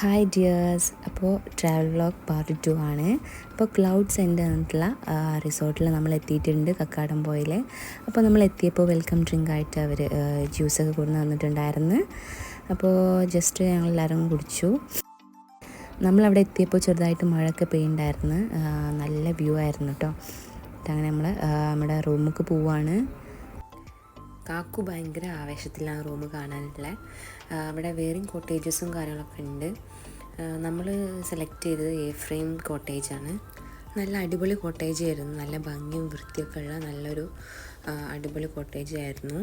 Hi dears അപ്പോൾ travel vlog part two ആണ്. അപ്പോൾ ക്ലൗഡ് സെന്റർ എന്നിട്ടുള്ള റിസോർട്ടിൽ നമ്മൾ എത്തിയിട്ടുണ്ട് കക്കാടംപോയിൽ അപ്പോൾ നമ്മൾ എത്തിയപ്പോൾ വെൽക്കം ഡ്രിങ്ക് ആയിട്ട് അവർ ജ്യൂസൊക്കെ കൊണ്ടു വന്നിട്ടുണ്ടായിരുന്നു അപ്പോൾ ജസ്റ്റ് ഞങ്ങളെല്ലാവരും കുടിച്ചു. നമ്മളവിടെ എത്തിയപ്പോൾ ചെറുതായിട്ട് മഴയൊക്കെ പെയ്യുണ്ടായിരുന്നു നല്ല വ്യൂ ആയിരുന്നു കേട്ടോ അങ്ങനെ നമ്മൾ നമ്മുടെ റൂമിലേക്ക് പോവാണ്. കാക്കു ഭയങ്കര ആവേശത്തിലാണ് റൂം കാണാനുള്ള അവിടെ വേറെയും കോട്ടേജസും കാര്യങ്ങളൊക്കെ ഉണ്ട്. നമ്മൾ സെലക്ട് ചെയ്തത് എ ഫ്രെയിം കോട്ടേജാണ് നല്ല അടിപൊളി കോട്ടേജ് ആയിരുന്നു. നല്ല ഭംഗിയും വൃത്തിയൊക്കെ ഉള്ള നല്ലൊരു അടിപൊളി കോട്ടേജ് ആയിരുന്നു.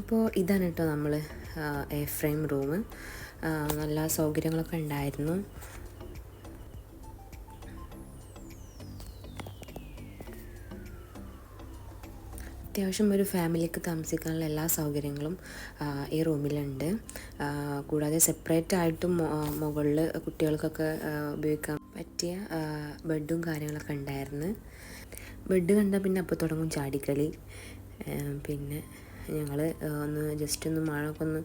ഇപ്പോൾ ഇതാണ് കേട്ടോ നമ്മൾ എ ഫ്രെയിം റൂം നല്ല സൗകര്യങ്ങളൊക്കെ ഉണ്ടായിരുന്നു. അത്യാവശ്യം ഒരു ഫാമിലിക്ക് താമസിക്കാനുള്ള എല്ലാ സൗകര്യങ്ങളും ഈ റൂമിലുണ്ട്. കൂടാതെ സെപ്പറേറ്റ് ആയിട്ടും മുകളിൽ കുട്ടികൾക്കൊക്കെ ഉപയോഗിക്കാൻ പറ്റിയ ബെഡും കാര്യങ്ങളൊക്കെ ഉണ്ടായിരുന്നു. ബെഡ് കണ്ടാൽ പിന്നെ അപ്പോൾ തുടങ്ങും ചാടിക്കളി. പിന്നെ ഞങ്ങൾ ഒന്ന് ജസ്റ്റ് ഒന്ന് മഴയൊക്കെ ഒന്ന്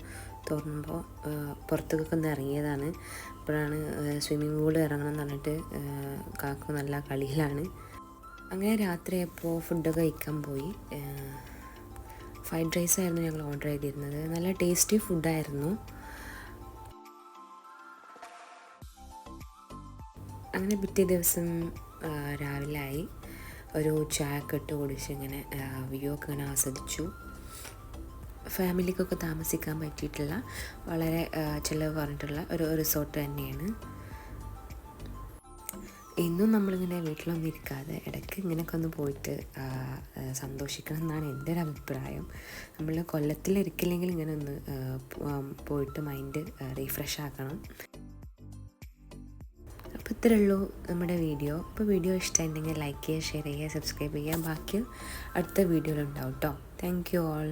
തുറന്നുമ്പോൾ പുറത്തേക്കൊക്കെ ഒന്ന് ഇറങ്ങിയതാണ്. അപ്പോഴാണ് സ്വിമ്മിംഗ് പൂൾ ഇറങ്ങണം എന്ന് പറഞ്ഞിട്ട് കാക്ക നല്ല കളിയിലാണ്. അങ്ങനെ രാത്രി രാത്രിയപ്പോൾ ഫുഡ് കഴിക്കാൻ പോയി. ഫ്രൈഡ് റൈസ് ആയിരുന്നു ഞങ്ങൾ ഓർഡർ ചെയ്തിരുന്നത്. നല്ല ടേസ്റ്റി ഫുഡായിരുന്നു അങ്ങനെ പിറ്റേ ദിവസം രാവിലെ ആയി ഒരു ചായക്കെ ഇട്ട് കുടിച്ച് ഇങ്ങനെ വ്യൂ ഒക്കെ ഇങ്ങനെ ആസ്വദിച്ചു. ഫാമിലിക്കൊക്കെ താമസിക്കാൻ പറ്റിയിട്ടുള്ള വളരെ ചിലവ് പറഞ്ഞിട്ടുള്ള ഒരു റിസോർട്ട് തന്നെയാണ്. എന്നും നമ്മളിങ്ങനെ വീട്ടിലൊന്നും ഇരിക്കാതെ ഇടയ്ക്ക് ഇങ്ങനെയൊക്കെ ഒന്ന് പോയിട്ട് സന്തോഷിക്കണം എന്നാണ് എന്റെ ഒരു അഭിപ്രായം. നമ്മൾ കൊല്ലത്തിലിരിക്കില്ലെങ്കിൽ ഇങ്ങനെ ഒന്ന് പോയിട്ട് മൈൻഡ് റീഫ്രഷ് ആക്കണം. അപ്പോൾ ഇത്രേ ഉള്ളൂ നമ്മുടെ വീഡിയോ. അപ്പോൾ വീഡിയോ ഇഷ്ടമായിട്ടുണ്ടെങ്കിൽ ലൈക്ക് ചെയ്യുക ഷെയർ ചെയ്യുക സബ്സ്ക്രൈബ് ചെയ്യുക. ബാക്കി അടുത്ത വീഡിയോയിലുണ്ടാവും കേട്ടോ താങ്ക് യു ഓൾ